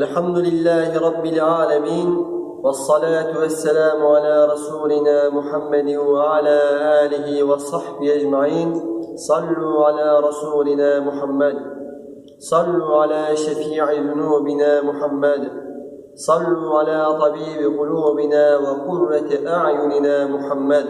الحمد لله رب العالمين والصلاة والسلام على رسولنا محمد وعلى آله وصحبه أجمعين. صلوا على رسولنا محمد. صلوا على شفيع ذنوبنا محمد. صلوا على طبيب قلوبنا وقرة أعيننا محمد.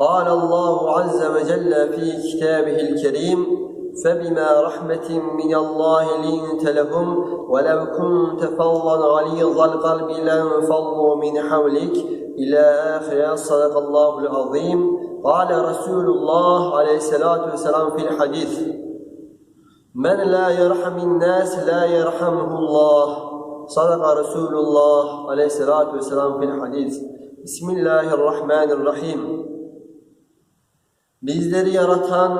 قال الله عز وجل في كتابه الكريم فبما رحمة من الله لنت لهم ولو كنت فظا غليظ القلب لانفضوا من حولك إلى آخر صدق الله العظيم قال رسول الله عليه الصلاة والسلام في الحديث من لا يرحم الناس لا يرحمه الله صدق رسول الله عليه الصلاة والسلام في الحديث بسم الله الرحمن الرحيم Bizleri yaratan,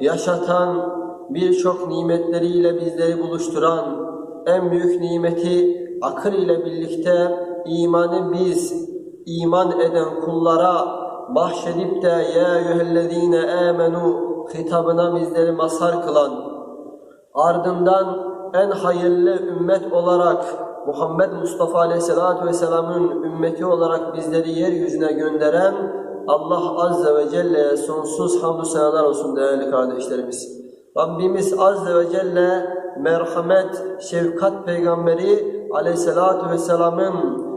yaşatan, birçok nimetleriyle bizleri buluşturan, en büyük nimeti akıl ile birlikte imanı biz, iman eden kullara bahşedip de ya eyyühellezine amenu hitabına bizleri mazhar kılan, ardından en hayırlı ümmet olarak Muhammed Mustafa Aleyhisselatü Vesselam'ın ümmeti olarak bizleri yeryüzüne gönderen Allah Azze ve Celle'ye sonsuz hamdü senalar olsun değerli kardeşlerimiz. Rabbimiz Azze ve Celle merhamet, şefkat peygamberi Aleyhisselatü Vesselam'ın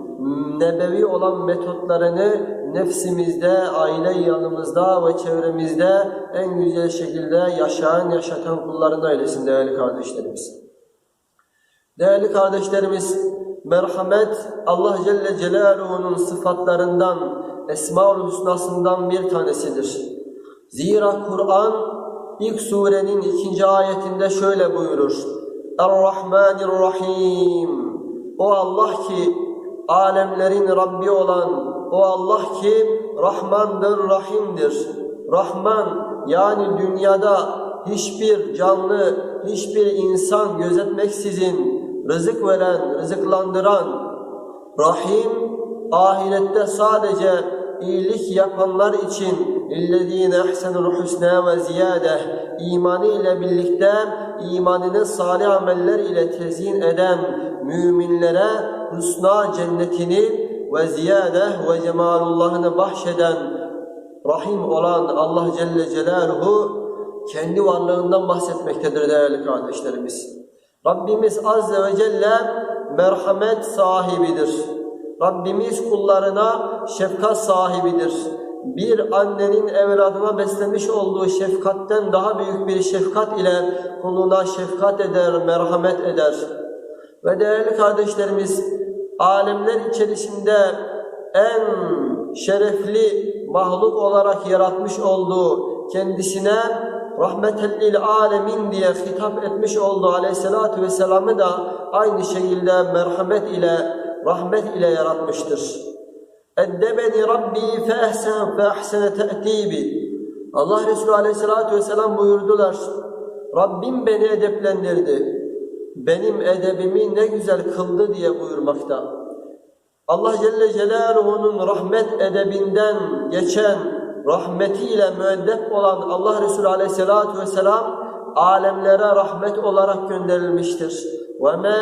nebevi olan metotlarını nefsimizde, aile yanımızda ve çevremizde en güzel şekilde yaşayan, yaşatan kullarına eylesin değerli kardeşlerimiz. Değerli kardeşlerimiz, merhamet Allah Celle Celaluhu'nun sıfatlarından, Esma-ül Hüsna'sından bir tanesidir. Zira Kur'an ilk surenin ikinci ayetinde şöyle buyurur. Er-Rahmanir-Rahim. O Allah ki alemlerin Rabbi olan o Allah ki Rahmandır, Rahim'dir. Rahman yani dünyada hiçbir canlı, hiçbir insan gözetmeksizin rızık veren, rızıklandıran, Rahim ahirette sadece iyilik yapanlar için ehsenul husna ve ziyade imanı ile birlikte imanını salih ameller ile tezyin eden müminlere husna cennetini ve ziyade ve cemalullahını bahşeden Rahim olan Allah Celle Celaluhu kendi varlığından bahsetmektedir değerli kardeşlerimiz. Rabbimiz Azze ve Celle merhamet sahibidir. Rabbimiz kullarına şefkat sahibidir. Bir annenin evladına beslemiş olduğu şefkatten daha büyük bir şefkat ile kuluna şefkat eder, merhamet eder. Ve değerli kardeşlerimiz, alemler içerisinde en şerefli mahluk olarak yaratmış olduğu kendisine rahmeten alemin diye hitap etmiş olduğu aleyhissalatü vesselam'ı da aynı şekilde merhamet ile rahmet ile yaratmıştır. Eddebeni Rabbi fe ehsen fe te'tibi. Allah Resulü Aleyhisselatü Vesselam buyurdular. Rabbim beni edeplendirdi. Benim edebimi ne güzel kıldı diye buyurmakta. Allah Celle Celaluhu'nun rahmet edebinden geçen rahmetiyle müeddep olan Allah Resulü Aleyhisselatü Vesselam alemlere rahmet olarak gönderilmiştir. وَمَا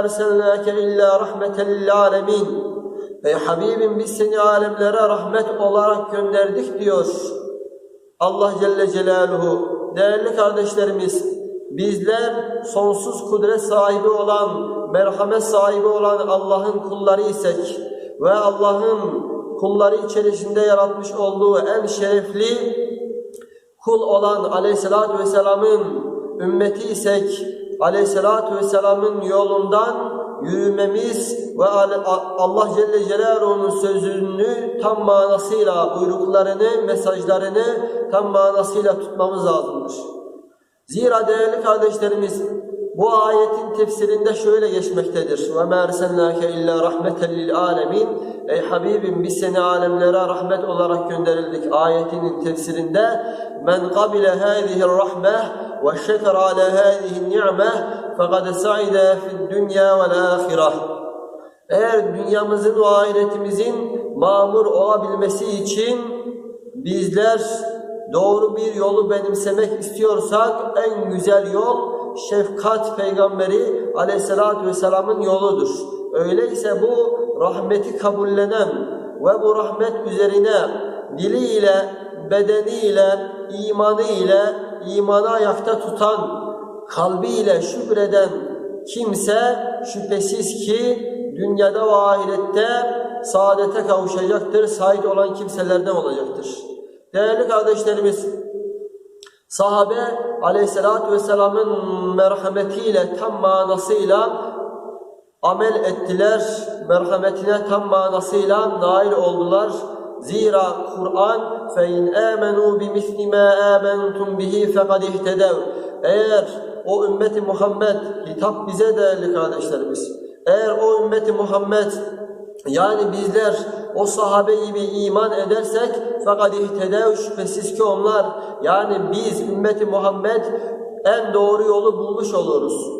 أَرْسَلْنَاكَ اِلَّا رَحْمَةً لِلْعَالَمِينَ Ey Habibim biz seni alemlere rahmet olarak gönderdik diyor. Allah Celle Celaluhu. Değerli kardeşlerimiz, bizler sonsuz kudret sahibi olan, merhamet sahibi olan Allah'ın kulları isek ve Allah'ın kulları içerisinde yaratmış olduğu en şerefli kul olan Aleyhisselatü Vesselam'ın ümmeti isek, Aleyhisselatü Vesselam'ın yolundan yürümemiz ve Allah Celle Celaluhu'nun sözünü tam manasıyla, buyruklarını, mesajlarını tam manasıyla tutmamız lazımdır. Zira değerli kardeşlerimiz, bu ayetin tefsirinde şöyle geçmektedir. Ve mâ erselnâke illâ rahmeten lil âlemin. Ey Habibim biz seni alemlere rahmet olarak gönderildik. Ayetinin tefsirinde men kabile hâzihi rahmeh ve şeker alâ hâzihi ni'meh fekad sa'ide fid dünya vel âhireh. Eğer dünyamızın ve ahiretimizin mamur olabilmesi için bizler doğru bir yolu benimsemek istiyorsak en güzel yol şefkat peygamberi aleyhissalatü vesselamın yoludur. Öyleyse bu rahmeti kabullenen ve bu rahmet üzerine diliyle, bedeniyle, imanıyla, imanı ayakta tutan, kalbiyle şükreden kimse şüphesiz ki dünyada ve ahirette saadete kavuşacaktır, sahip olan kimselerden olacaktır. Değerli kardeşlerimiz, sahabe aleyhissalatü vesselamın merhametiyle tam manasıyla amel ettiler, merhametine tam manasıyla nail oldular. Zira Kur'an فَاِنْ آمَنُوا بِمِثْلِ مَا آمَنْتُمْ بِهِ فَقَدْ اِهْتَدَوْا Eğer o ümmeti Muhammed, hitap bize değerli kardeşlerimiz, eğer o ümmeti Muhammed yani bizler o sahabe gibi iman edersek fakat ihtedev şüphesiz ki onlar yani biz ümmeti Muhammed en doğru yolu bulmuş oluruz.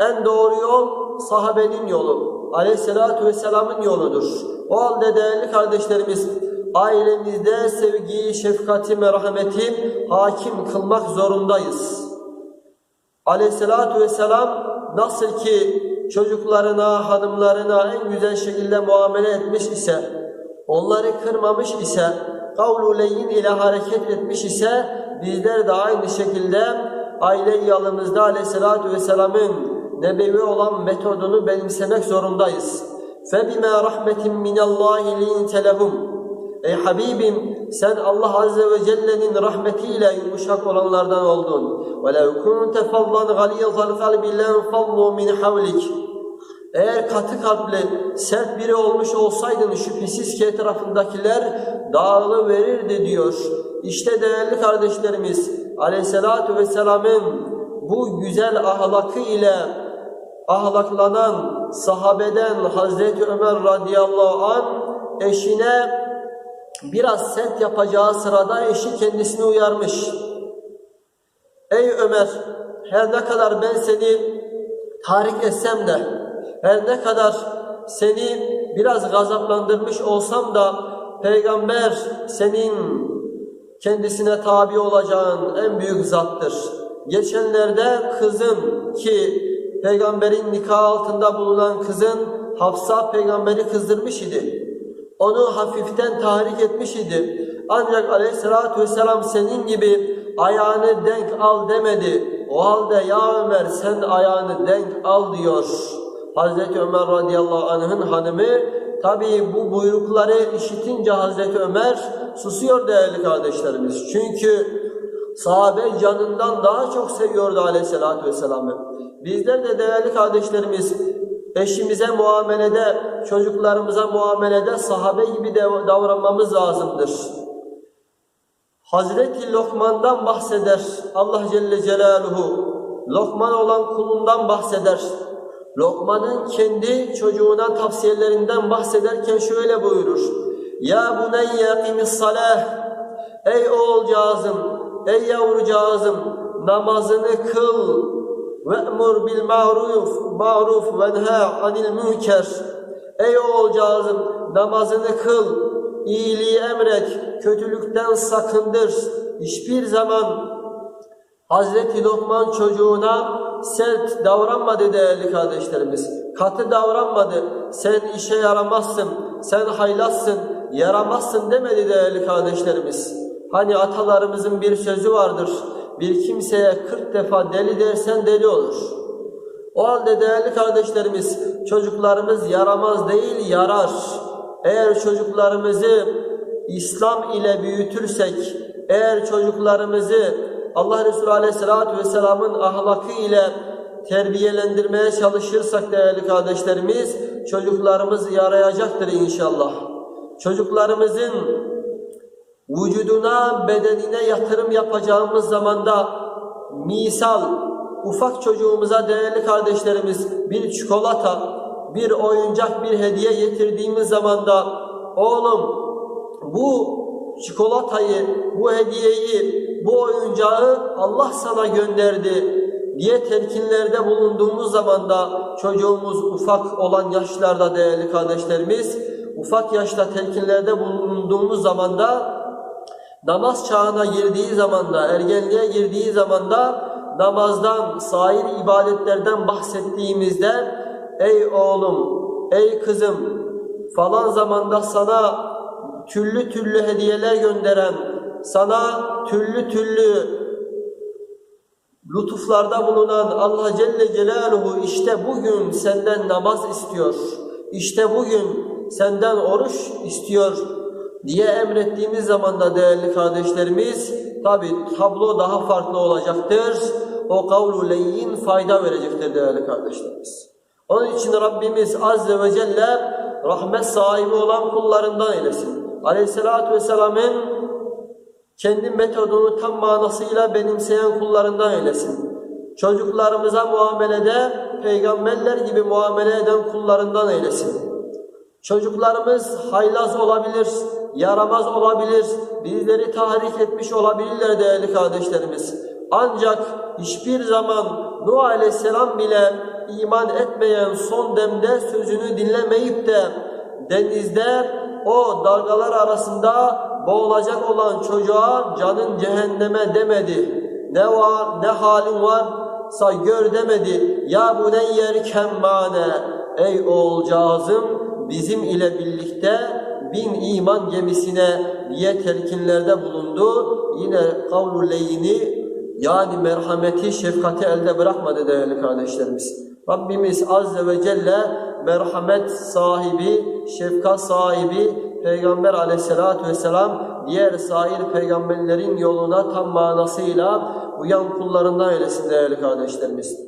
En doğru yol sahabenin yolu. Aleyhissalatü vesselamın yoludur. O halde değerli kardeşlerimiz ailemizde sevgiyi, şefkati, merhameti hakim kılmak zorundayız. Aleyhissalatü vesselam nasıl ki çocuklarına, hanımlarına en güzel şekilde muamele etmiş ise, onları kırmamış ise, kavlu leyin ile hareket etmiş ise, bizler de aynı şekilde aile yanımızda aleyhissalatü vesselamın nebevi olan metodunu benimsemek zorundayız. فَبِمَا رَحْمَةٍ مِّنَ اللّٰهِ لِينْتَ لَهُمْ Ey Habibim sen Allah Azze ve Celle'nin rahmetiyle yumuşak olanlardan oldun. وَلَوْ كُنْتَ فَضًّا غَلِيظَ الْقَلْبِ لَنْفَضُّوا مِنْ حَوْلِكَ eğer katı kalpli, sert biri olmuş olsaydın şüphesiz ki etrafındakiler dağılı verirdi diyor. İşte değerli kardeşlerimiz Aleyhisselatü Vesselam'ın bu güzel ahlakı ile ahlaklanan sahabeden Hazreti Ömer radıyallahu an eşine biraz sert yapacağı sırada eşi kendisini uyarmış. Ey Ömer her ne kadar ben seni tahrik etsem de her ne kadar seni biraz gazaplandırmış olsam da peygamber senin kendisine tabi olacağın en büyük zattır. Geçenlerde kızın ki peygamberin nikah altında bulunan kızın Hafsa peygamberi kızdırmış idi. Onu hafiften tahrik etmiş idi. Ancak aleyhissalatü vesselam senin gibi ayağını denk al demedi. O halde ya Ömer sen ayağını denk al diyor. Hazreti Ömer radıyallahu anh'ın hanımı tabi bu buyrukları işitince Hazreti Ömer susuyor değerli kardeşlerimiz. Çünkü sahabe canından daha çok seviyordu aleyhissalatü vesselam'ı. Bizler de değerli kardeşlerimiz eşimize muamelede, çocuklarımıza muamelede sahabe gibi davranmamız lazımdır. Hazreti Lokman'dan bahseder Allah Celle Celaluhu. Lokman olan kulundan bahseder. Lokman'ın kendi çocuğuna tavsiyelerinden bahsederken şöyle buyurur. Ya buneyye kimis salah. Ey oğulcağızım, ey yavrucağızım namazını kıl. Ve'mur bil ma'ruf, ma'ruf ve nha anil münker. Ey oğulcağızım namazını kıl, iyiliği emret, kötülükten sakındır. Hiçbir zaman Hazreti Lokman çocuğuna sert davranmadı değerli kardeşlerimiz. Katı davranmadı. Sen işe yaramazsın, sen haylazsın, yaramazsın demedi değerli kardeşlerimiz. Hani atalarımızın bir sözü vardır. Bir kimseye 40 defa deli dersen deli olur. O halde değerli kardeşlerimiz çocuklarımız yaramaz değil yarar. Eğer çocuklarımızı İslam ile büyütürsek, eğer çocuklarımızı Allah Resulü Aleyhisselatü Vesselam'ın ahlakı ile terbiyelendirmeye çalışırsak değerli kardeşlerimiz, çocuklarımız yarayacaktır inşallah. Çocuklarımızın vücuduna, bedenine yatırım yapacağımız zamanda misal, ufak çocuğumuza değerli kardeşlerimiz bir çikolata, bir oyuncak, bir hediye getirdiğimiz zamanda oğlum bu çikolatayı, bu hediyeyi, bu oyuncağı Allah sana gönderdi diye telkinlerde bulunduğumuz zaman da çocuğumuz ufak olan yaşlarda değerli kardeşlerimiz, ufak yaşta telkinlerde bulunduğumuz zaman da namaz çağına girdiği zaman da, ergenliğe girdiği zaman da namazdan, sair ibadetlerden bahsettiğimizde ey oğlum, ey kızım falan zamanda sana türlü türlü hediyeler gönderen, sana türlü türlü lütuflarda bulunan Allah Celle Celaluhu işte bugün senden namaz istiyor. İşte bugün senden oruç istiyor diye emrettiğimiz zaman da değerli kardeşlerimiz tabi tablo daha farklı olacaktır. O kavlu leyyin fayda verecektir değerli kardeşlerimiz. Onun için Rabbimiz Azze ve Celle rahmet sahibi olan kullarından eylesin. Aleyhissalatü Vesselam'ın kendi metodunu tam manasıyla benimseyen kullarından eylesin. Çocuklarımıza muamelede peygamberler gibi muamele eden kullarından eylesin. Çocuklarımız haylaz olabilir, yaramaz olabilir, bizleri tahrik etmiş olabilirler değerli kardeşlerimiz. Ancak hiçbir zaman Nuh Aleyhisselam bile iman etmeyen son demde sözünü dinlemeyip de denizde o dalgalar arasında boğulacak olan çocuğa canın cehenneme demedi. Ne var ne halin varsa gör demedi. Ya bu ne yer kemmane ey oğulcağızım bizim ile birlikte bin iman gemisine diye telkinlerde bulundu. Yine kavlu leyini yani merhameti, şefkati elde bırakmadı değerli kardeşlerimiz. Rabbimiz Azze ve Celle merhamet sahibi, şefkat sahibi Peygamber aleyhissalatü vesselam diğer sair peygamberlerin yoluna tam manasıyla uyan kullarından eylesin değerli kardeşlerimiz.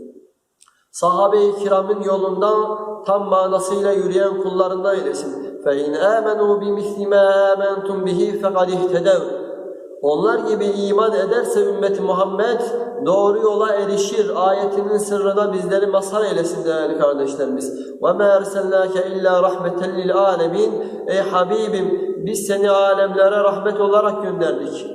Sahabe-i kiramın yolundan tam manasıyla yürüyen kullarından eylesin. فَاِنْ آمَنُوا بِمِثْلِ مَا آمَنْتُمْ بِهِ فَقَدْ اِهْتَدَوْا onlar gibi iman ederse ümmeti Muhammed doğru yola erişir. Ayetinin sırrına bizleri mazhar eylesin değerli kardeşlerimiz. وَمَا اَرْسَلْنَاكَ اِلَّا رَحْمَةً لِلْعَالَمِينَ Ey Habibim biz seni alemlere rahmet olarak gönderdik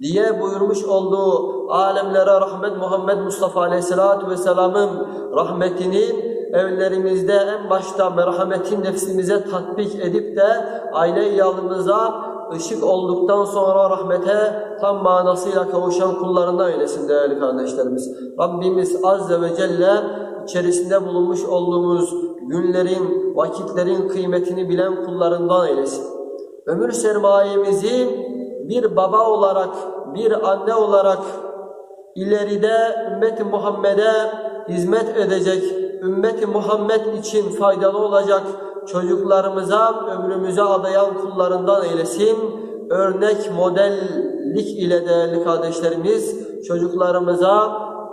diye buyurmuş olduğu alemlere rahmet Muhammed Mustafa Aleyhisselatü Vesselam'ın rahmetinin evlerimizde en başta merhametin nefsimize tatbik edip de aile yalımıza ışık olduktan sonra rahmete tam manasıyla kavuşan kullarından eylesin değerli kardeşlerimiz. Rabbimiz Azze ve Celle içerisinde bulunmuş olduğumuz günlerin, vakitlerin kıymetini bilen kullarından eylesin. Ömür sermayemizi bir baba olarak, bir anne olarak ileride ümmeti Muhammed'e hizmet edecek, ümmeti Muhammed için faydalı olacak çocuklarımıza, ömrümüze adayan kullarından eylesin. Örnek modellik ile değerli kardeşlerimiz çocuklarımıza,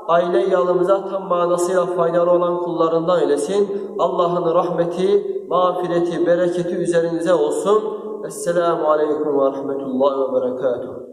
aile yalımıza tam manasıyla faydalı olan kullarından eylesin. Allah'ın rahmeti, mağfireti, bereketi üzerinize olsun. Esselamu Aleyküm ve Rahmetullahi ve Berekatuhu.